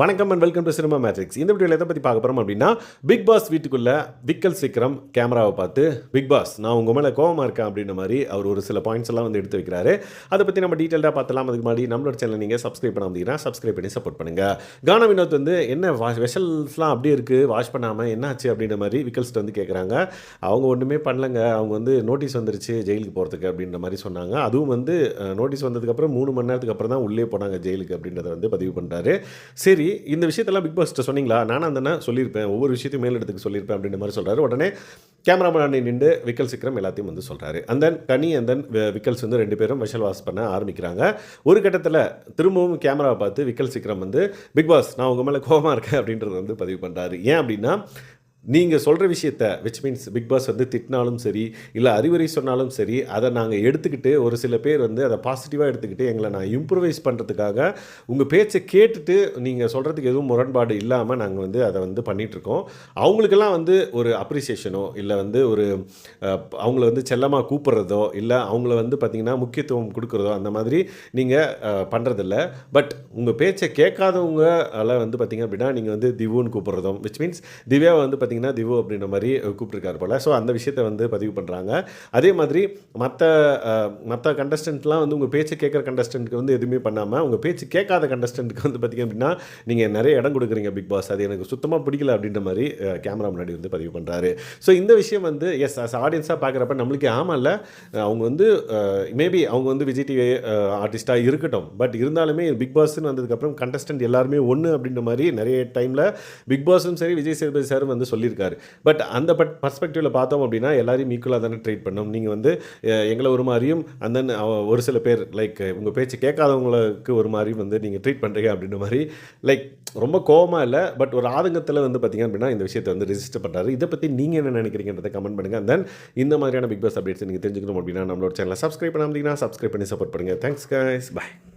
வணக்கம் and welcome to Cinema Matrix இந்த வீடியோவில் எதை பற்றி பார்க்க போகிறோம் அப்படின்னா பிக் பாஸ் வீட்டுக்குள்ளே விக்கல் சீக்கிரம் கேமராவை பார்த்து பிக் பாஸ் நான் உங்கள் மேலே கோவமாக இருக்கேன் அப்படின்ற மாதிரி அவர் ஒரு சில பாயிண்ட்ஸ் எல்லாம் வந்து எடுத்து வைக்கிறாரு. அதை பற்றி நம்ம டீட்டெயிலாக பார்த்தலாம் அதுக்கு முன்னாடி நம்மளோட சேனல் நீங்கள் சப்ஸ்கிரைப் பண்ண வந்தீங்கன்னா சப்ஸ்கிரைப் பண்ணி சப்போர்ட் பண்ணுங்கள் கான வினோத் வந்து என்ன வாஷ் வெஷல்ஸ்லாம் அப்படியே இருக்குது வாஷ் பண்ணாமல் என்னாச்சு? அப்படின்ற மாதிரி விக்கல்ஸ்ட்டு வந்து கேட்குறாங்க அவங்க ஒன்றுமே பண்ணலங்க. அவங்க வந்து நோட்டீஸ் வந்துருச்சு ஜெயிலுக்கு போகிறதுக்கு அப்படின்ற மாதிரி சொன்னாங்க. அதுவும் வந்து நோட்டீஸ் வந்ததுக்கப்புறம் மூணு மணி நேரத்துக்கு அப்புறம் தான் உள்ளே போனாங்க ஜெயிலுக்கு அப்படின்றத வந்து பதிவு பண்ணுறாரு சரி இந்த விஷயத்தெல்லாம் பிக் பாஸ்ட்டை சொன்னீங்களா? நானும் அந்த சொல்லியிருப்பேன். ஒவ்வொரு விஷயத்தையும் மேலிடத்துக்கு சொல்லியிருப்பேன் அப்படின்ற மாதிரி சொல்கிறாரு உடனே கேமராமேன் நின்று விக்கல் சிக்கரம் எல்லாத்தையும் வந்து சொல்கிறாரு அந்த தென் கனி அந்த விக்கல்ஸ் வந்து ரெண்டு பேரும் விஷல் வாஷ் பண்ண ஆரம்பிக்கிறாங்க. ஒரு கட்டத்தில் திரும்பவும் கேமராவை பார்த்து விக்கல் சிக்கரம் வந்து பிக் பாஸ் நான் உங்கள் மேலே கோபமாக இருக்கேன் அப்படின்றத வந்து பதிவு பண்ணுறாரு ஏன் அப்படின்னா நீங்கள் சொல்கிற விஷயத்த விச் மீன்ஸ் பிக் பாஸ் வந்து திட்டினாலும் சரி இல்லை அறிவுரை சொன்னாலும் சரி அதை நாங்கள் எடுத்துக்கிட்டு ஒரு சில பேர் வந்து அதை பாசிட்டிவாக எடுத்துக்கிட்டு எங்களை நான் இம்ப்ரூவைஸ் பண்ணுறதுக்காக உங்கள் பேச்சை கேட்டுட்டு நீங்கள் சொல்கிறதுக்கு எதுவும் முரண்பாடு இல்லாமல் நாங்கள் வந்து அதை வந்து பண்ணிகிட்ருக்கோம் அவங்களுக்கெல்லாம் வந்து ஒரு அப்ரிசியேஷனோ இல்லை வந்து ஒரு அவங்கள வந்து செல்லமாக கூப்பிட்றதோ இல்லை அவங்கள வந்து பார்த்திங்கன்னா முக்கியத்துவம் கொடுக்குறதோ அந்த மாதிரி நீங்கள் பண்ணுறதில்ல பட் உங்கள் பேச்சை கேட்காதவங்க எல்லாம் வந்து பார்த்திங்க அப்படின்னா நீங்கள் வந்து திவுன்னு கூப்பிட்றதும் விச் மீன்ஸ் திவ்யாவை வந்து பார்த்திங்கன்னா திவு அப்படின்ற மாதிரி கூப்பிட்ருக்காரு போல். ஸோ அந்த விஷயத்தை வந்து பதிவு பண்ணுறாங்க அதே மாதிரி மற்ற மற்ற கண்டஸ்டன்ட்லாம் வந்து உங்கள் பேச்சு கேட்குற கண்டஸ்டன்ட்க்கு வந்து எதுவுமே பண்ணாமல் உங்கள் பேச்சு கேட்காத கண்டஸ்டன்ட்க்கு வந்து பார்த்திங்க அப்படின்னா நீங்கள் நிறைய இடம் கொடுக்குறீங்க பிக் பாஸ் அது எனக்கு சுத்தமாக பிடிக்கல அப்படின்ற மாதிரி கேமரா முன்னாடி வந்து பதிவு பண்ணுறாரு ஸோ இந்த விஷயம் வந்து எஸ் அஸ் ஆடியன்ஸாக பார்க்குறப்ப நம்மளுக்கு ஆமாம்ல அவங்க வந்து மேபி அவங்க வந்து விஜய் டிவி ஆர்டிஸ்ட்டாக இருக்கட்டும். பட் இருந்தாலுமே பிக் பாஸ்ன்னு வந்ததுக்கப்புறம் கண்டஸ்டன்ட் எல்லாருமே ஒன்று அப்படின்ற மாதிரி நிறைய டைமில் பிக் பாஸும் சரி விஜய் சேதுபதி சாரும் வந்து சொல்லி சொல்லியிருக்காரு. பட் அந்த பட் பர்ஸ்பெக்டிவில் பார்த்தோம் அப்படின்னா எல்லாரையும் ஈக்குவலாக தானே ட்ரீட் பண்ணோம். நீங்கள் வந்து எங்களை ஒரு மாதிரியும் அந்த ஒரு சில பேர் லைக் உங்கள் பேச்சு கேட்காதவங்களுக்கு ஒரு மாதிரியும் வந்து நீங்கள் ட்ரீட் பண்ணுறீங்க அப்படின்ற மாதிரி லைக் ரொம்ப கோவமாக இல்லை பட் ஒரு ஆதங்கத்தில் வந்து பார்த்தீங்க அப்படின்னா இந்த விஷயத்தை வந்து ரெஜிஸ்டர் பண்ணுறாரு இதை பற்றி நீங்கள் என்ன நினைக்கிறீங்கன்றதை கமெண்ட் பண்ணுங்கள் தென் இந்த மாதிரியான பிக் பாஸ் அப்டேட்ஸ் நீங்கள் தெரிஞ்சுக்கணும் அப்படின்னா நம்மளோட சேனலை சப்ஸ்கிரைப் பண்ணாமல் சப்ஸ்கிரைப் பண்ணி சப்போர்ட் பண்ணுங்கள் தேங்க்ஸ் கைஸ் பாய்